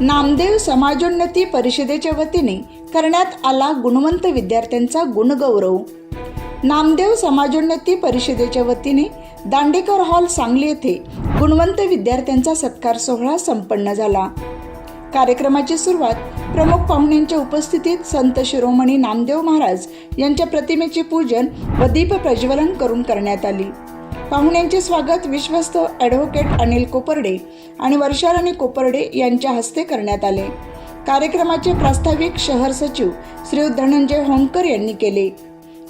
नामदेव समाजोन्नती परिषदेच्या वतीने करण्यात आला गुणवंत विद्यार्थ्यांचा गुणगौरव. नामदेव समाजोन्नती परिषदेच्या वतीने दांडेकर हॉल सांगली येथे गुणवंत विद्यार्थ्यांचा सत्कार सोहळा संपन्न झाला. कार्यक्रमाची सुरुवात प्रमुख पाहुण्यांच्या उपस्थितीत संत शिरोमणी नामदेव महाराज यांच्या प्रतिमेचे पूजन व दीप प्रज्वलन करून करण्यात आली. पाहुण्यांचे स्वागत विश्वस्त ॲडव्होकेट अनिल कोपर्डे आणि वर्षाराणी कोपर्डे यांच्या हस्ते करण्यात आले. कार्यक्रमाचे प्रास्ताविक शहर सचिव श्री धनंजय होमकर यांनी केले.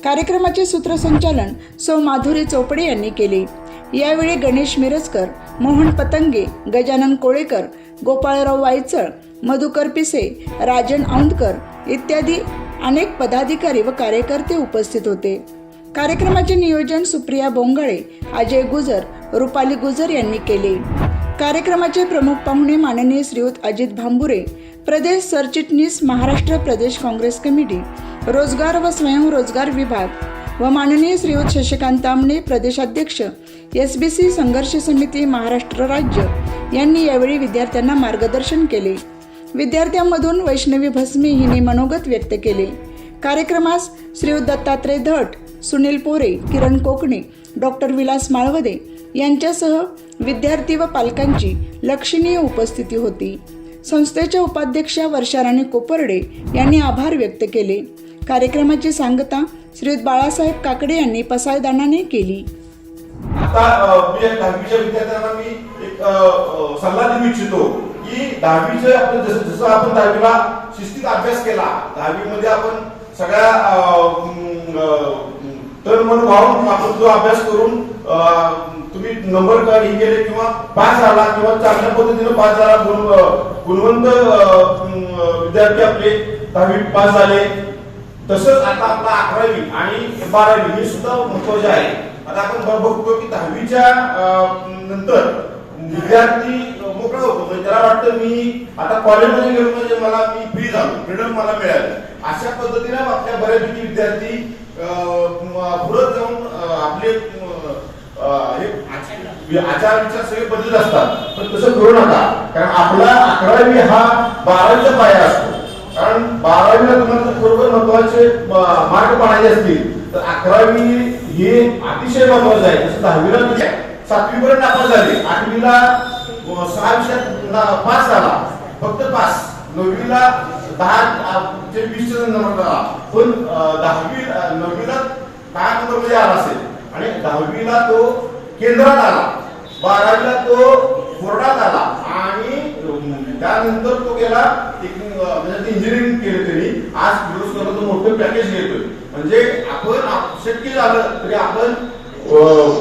कार्यक्रमाचे सूत्रसंचालन सौ माधुरी चोपडे यांनी केले. यावेळी गणेश मिरजकर मोहन पतंगे गजानन कोळेकर गोपाळराव वायचळ मधुकर पिसे राजन औंदकर इत्यादी अनेक पदाधिकारी व कार्यकर्ते उपस्थित होते. कार्यक्रमाचे नियोजन सुप्रिया बोंगळे अजय गुजर रुपाली गुजर यांनी केले. कार्यक्रमाचे प्रमुख पाहुणे माननीय श्रीयुत अजित भांबुरे प्रदेश सरचिटणीस महाराष्ट्र प्रदेश काँग्रेस कमिटी रोजगार व स्वयंरोजगार विभाग व माननीय श्रीयुत शशिकांत तांबणे प्रदेशाध्यक्ष एस बी सी संघर्ष समिती महाराष्ट्र राज्य यांनी यावेळी विद्यार्थ्यांना मार्गदर्शन केले. विद्यार्थ्यांमधून वैष्णवी भस्मी हिने मनोगत व्यक्त केले. कार्यक्रमास श्रीयुत दत्तात्रय धट सुनील पोरे किरण कोकणे डॉक्टर विलास माळवदे यांच्यासह विद्यार्थी व पालकांची लक्षणीय उपस्थिती होती. संस्थेच्या उपाध्यक्षा वर्षाराणी कोपर्डे यांनी आभार व्यक्त केले. कार्यक्रमाची सांगता श्री बाळासाहेब काकडे यांनी पसायदानाने केली. आता मी या दहावीच्या विद्यार्थ्यांना मी एक सल्ला देऊ इच्छितो की दहावीचे आपण जसं जसं आपण दहावीला शिस्तीत अभ्यास केला दहावीमध्ये आपण सगळ्या तर मन वाहून आपण जो अभ्यास करून तुम्ही नंबर का हे केले किंवा पास झाला किंवा चांगल्या पद्धतीने पास झाला गुणवंत विद्यार्थी आपले दहावी पास झाले. तसंच आता आपला अकरावी आणि बारावी हे सुद्धा महत्त्वाचे आहे. आता आपण बघतो की दहावीच्या नंतर विद्यार्थी मोकळा होतो. म्हणजे त्याला वाटतं मी आता कॉलेजमध्ये गेलो म्हणजे मला मी फ्री झालो. फ्रीडम मला मिळालं. अशा पद्धतीने आपल्या बऱ्यापैकी विद्यार्थी अं, जाऊन आपले अं, हे आचार विचार सगळे बदलत असतात. पण तसं करू नका. कारण आपला अकरावी हा बारावीचा पाया असतो. कारण बारावीला तुम्हाला जर बरोबर महत्त्वाचे मार्क पाडायचे असतील तर अकरावी हे अतिशय महत्वाचं आहे. जसं दहावीला तुम्ही सातवी पर्यंत आपण झाले. आठवीला सहा विषयात ना- पास झाला. फक्त पास. नववीला दहा ते वीसच्या नंबर पण दहावी नववीला दहा नंबरमध्ये आला असेल आणि दहावीला तो केंद्रात आला बारावीला तो कोर्टात आला आणि त्यानंतर तो गेला एक म्हणजे इंजिनिअरिंग केलं त्यांनी आज बिरोस्करचं मोठं पॅकेज घेतोय म्हणजे आपण शक्य झालं तरी आपण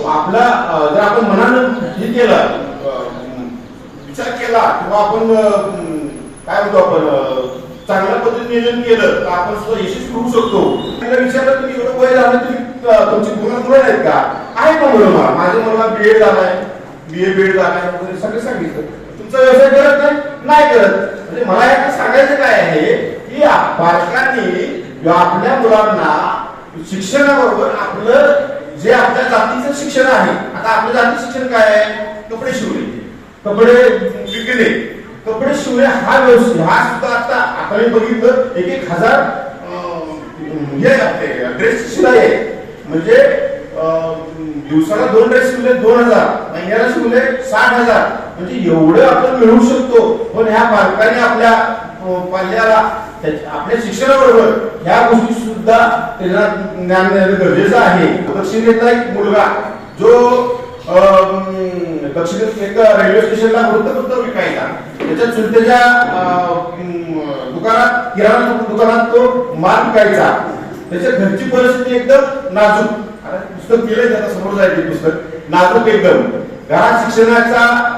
आपला जर आपण मनानं हे केलं विचार केला किंवा आपण काय म्हणतो आपण चांगल्या पद्धतीने नियोजन केलं तर आपण सुद्धा यशस्वी होऊ शकतो. त्यांना विचारलं तुम्ही एवढं वय झालं तुम्ही तुमची मुलं मुलं आहेत का? आहे का मुलं मला. माझ्या मुलाला बी एड झालाय बी ए बी एड झालाय वगैरे सगळं सांगितलं. तुमचा व्यवसाय करत नाही? नाही करत. म्हणजे मला यात सांगायचं काय आहे की पालकांनी आपल्या मुलांना शिक्षणाबरोबर आपलं जे आपल्या जातीचं शिक्षण आहे आता आपलं जाती शिक्षण काय आहे? कपडे शिवणे. कपडे विकणे. कपडे हा व्यवसाय हा सुद्धा आता आपण बघितलं एक एक हजार हे ड्रेस शिलाई आहे. म्हणजे दिवसाला दोन ड्रेस शिवले दोन हजार. महिन्याला शिवले साठ हजार. म्हणजे एवढं आपण मिळवू शकतो. पण ह्या पालकांनी आपल्या पाल्याला आपल्या शिक्षणाबरोबर ह्या गोष्टी सुद्धा त्यांना ज्ञान देणं गरजेचं आहे. दक्षिणेतला एक मुलगा जो अं, एक रेल्वे स्टेशनला वृत्तपत्र विकायचा. त्याच्या चुलतेच्या दुकानात किराणा दुकानात तो माल विकायचा. त्याच्या घरची परिस्थिती एकदम नाजूक. पुस्तक केलंय त्याचा समोर जायचे पुस्तक. नाजूक एकदम. घरात शिक्षणाचा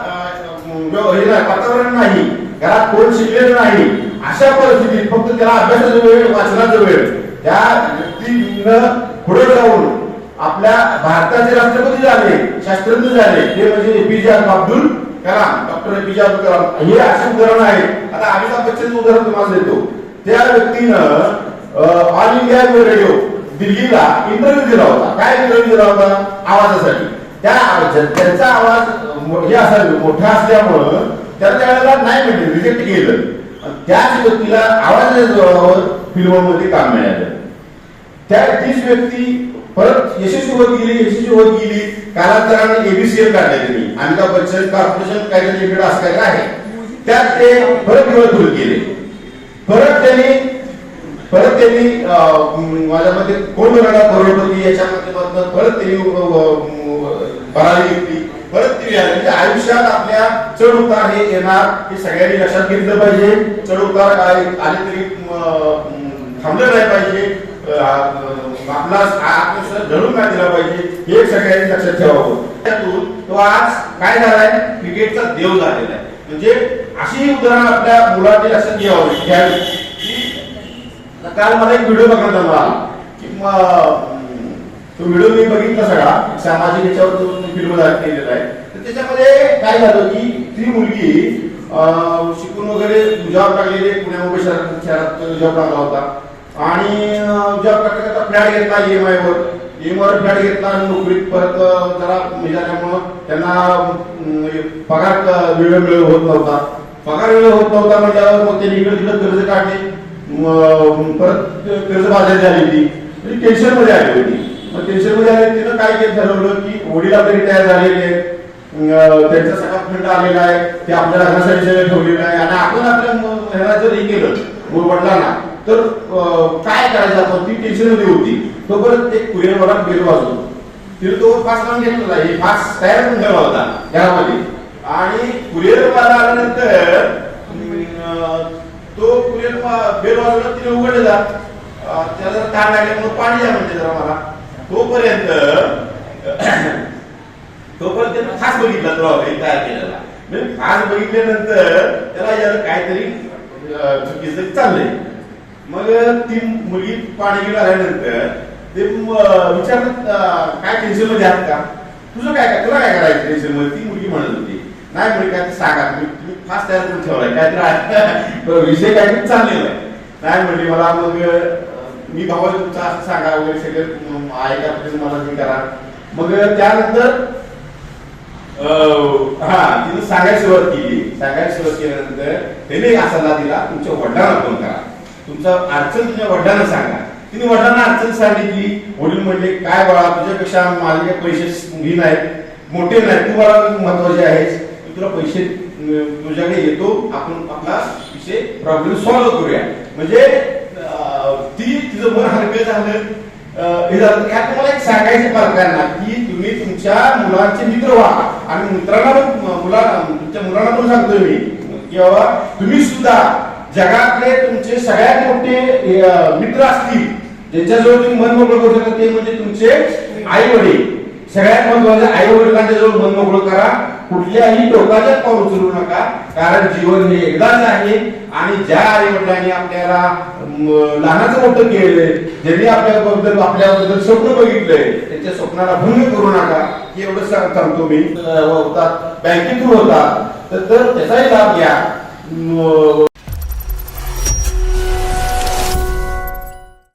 हे नाही वातावरण नाही. घरात कोण शिकलेलं नाही. अशा परिस्थितीत फक्त त्याला अभ्यासाचा वेळ वाचनाचा वेळ. त्या व्यक्तीनं पुढे जाऊन आपल्या भारताचे राष्ट्रपती झाले शास्त्रज्ञ झाले ते म्हणजे A P J Abdul Kalam. Doctor A P J Abdul Kalam. हे असे उदाहरण आहे. आता अमिताभ बच्चन उदाहरण तुम्हाला देतो. त्या व्यक्तीनं ऑल इंडिया रेडिओ दिल्लीला इंटरव्ह्यू दिला होता काय इंटरव्ह्यू दिला होता आवाजासाठी. त्या त्यांचा आवाज हे असा मोठा असल्यामुळं त्या त्यावेळेला नाही म्हणजे रिजेक्ट केलं. त्याच व्यक्तीला आवाजाच्या जोरावर फिल्ममध्ये काम मिळालं. त्या तीच व्यक्ती परत यशस्वी होत गेली यशस्वी होत गेली. कालांतराने एबीसीएल काढले त्यांनी. अमिताभ बच्चन कॉर्पोरेशन कायदा लिमिटेड असं आहे. त्यात ते परत विरोध दूर केले परत त्यांनी परत त्यांनी माझ्या मते कोण बनवला करोडपती याच्या माध्यमातून? परत त्यांनी अं, घेतली परत ती आली म्हणजे आयुष्यात आपल्या चढ उतार हे येणार हे सगळ्यांनी लक्षात घेतलं पाहिजे. चढ उतार आले तरी थांबलं नाही पाहिजे. आपला आत्मविश्वास धरून नाही दिला पाहिजे हे सगळ्यांनी लक्षात ठेवावं. त्यातून तो आज काय झालाय? क्रिकेटचा देव झालेला आहे. म्हणजे अशी उदाहरण आपल्या मुलाचे लक्षात घ्यावं घ्यावी. की काल मला एक व्हिडिओ बघण्यात आला की तो व्हिडिओ मी बघितला सगळा. सामाजिक याच्यावर तो फिल्म केलेला आहे. तर त्याच्यामध्ये काय झालं की ती मुलगी अं, शिकून वगैरे तुझ्यावर टाकलेली आहे, पुण्या मुंबई शहरात शहरात जॉब लागला होता. आणि ज्या प्रकारे आता फ्लॅट घेतला E ईएमआय वर ईएमआय फ्लॅट घेतला आणि नोकरीत परत जरा म्हणजे हे झाल्यामुळं त्यांना पगार वेळ वेळोवेळी होत नव्हता. पगार वेळ होत नव्हता म्हटल्यावर मग त्यांनी इकडे तिकडे कर्ज काढले. परत कर्ज बाजारी झाली ती टेन्शन म्हणजे मध्ये आली होती. मग टेन्शनमध्ये आली तिनं काय ठरवलं की वडील आपले रिटायर झालेले आहेत. त्यांचा सगळा फंड आलेला आहे. ते आपल्या लग्नासाठी ठेवलेला ठेवलेलं आहे. आणि आपण आपल्या ह्याला जर हे केलं मूळ वडिलांना तर काय करायचं? आपण ती टेन्शनमध्ये होती. तो परत एक कुरिअर वाला गेलो वाजतो तिने तो पास लावून घेतलेला हे पास तयार करून ठेवला होता घरामध्ये. आणि कुरिअर वाला आल्यानंतर तो कुरिअर बेल वाजवला तिने उघडलेला. त्याला जरा ताण लागल्यामुळे पाणी द्या म्हणजे जरा मला. तोपर्यंत तोपर्यंत त्यानं खास बघितला तो तयार केलेला. म्हणजे खास बघितल्यानंतर त्याला याला काहीतरी चुकीचं चाललंय. मग ती मुलगी पाणी घेऊन आल्यानंतर ते म- काय टेन्शनमध्ये आहात का? तुझं काय काय तुला काय करायचं टेन्शनमध्ये? ती मुलगी म्हणत होती. नाही म्हणजे काय सांगा तुम्ही. फास्ट तयार करून ठेवलाय. काय तर आहे. विषय काहीतरी चाललेला आहे. नाही म्हणजे मला मग मी भावा तुमचा असं सांगा वगैरे सगळं. ऐका तुम्ही मला हे करा. मग त्यानंतर अं, हा तिने सांगायला सुरुवात केली. सांगायला सुरुवात केल्यानंतर त्याने असा सल्ला दिला तुमच्या वडिलांना फोन करा. तुमचा अडचण तुझ्या वडिलांना सांगा. तिने वडिलांना अडचण सांगितली. वडील म्हणले काय बाळा तुझ्यापेक्षा माझे पैसे ही नाहीत मोठे नाहीत. तू बाळा महत्त्वाचे आहेस. मी तुला पैसे तुझ्याकडे येतो. आपण आपला विषय प्रॉब्लेम सॉल्व्ह करूया. म्हणजे ती तिचं मन हलकं झालं. हे झालं. यात तुम्हाला एक सांगायचं पालकांना की तुम्ही तुमच्या मुलांचे मित्र व्हा. आणि मित्रांना मुलांना तुमच्या मुलांना पण सांगतोय मी की बाबा तुम्ही सुद्धा जगातले तुमचे सगळ्यात मोठे मित्र असतील ज्यांच्याजवळ तुम्ही मन मोकळं करू शकता ते म्हणजे तुमचे आई वडील सगळ्यात महत्वाचं आई वडिलांच्या जवळ मन मोकळं करा. कुठल्याही टोकाच्या पाऊल उचलू नका कारण जीवन हे एकदाच आहे. आणि ज्या आई वडिलांनी आपल्याला म, लहानाचं मोठं केलंय ज्यांनी आपल्याबद्दल आपल्याबद्दल स्वप्न बघितलंय त्यांच्या स्वप्नाला भंग करू नका. हे एवढं सांगतो मी. होतात. बँकेतून होतात. तर तर त्याचाही लाभ घ्या.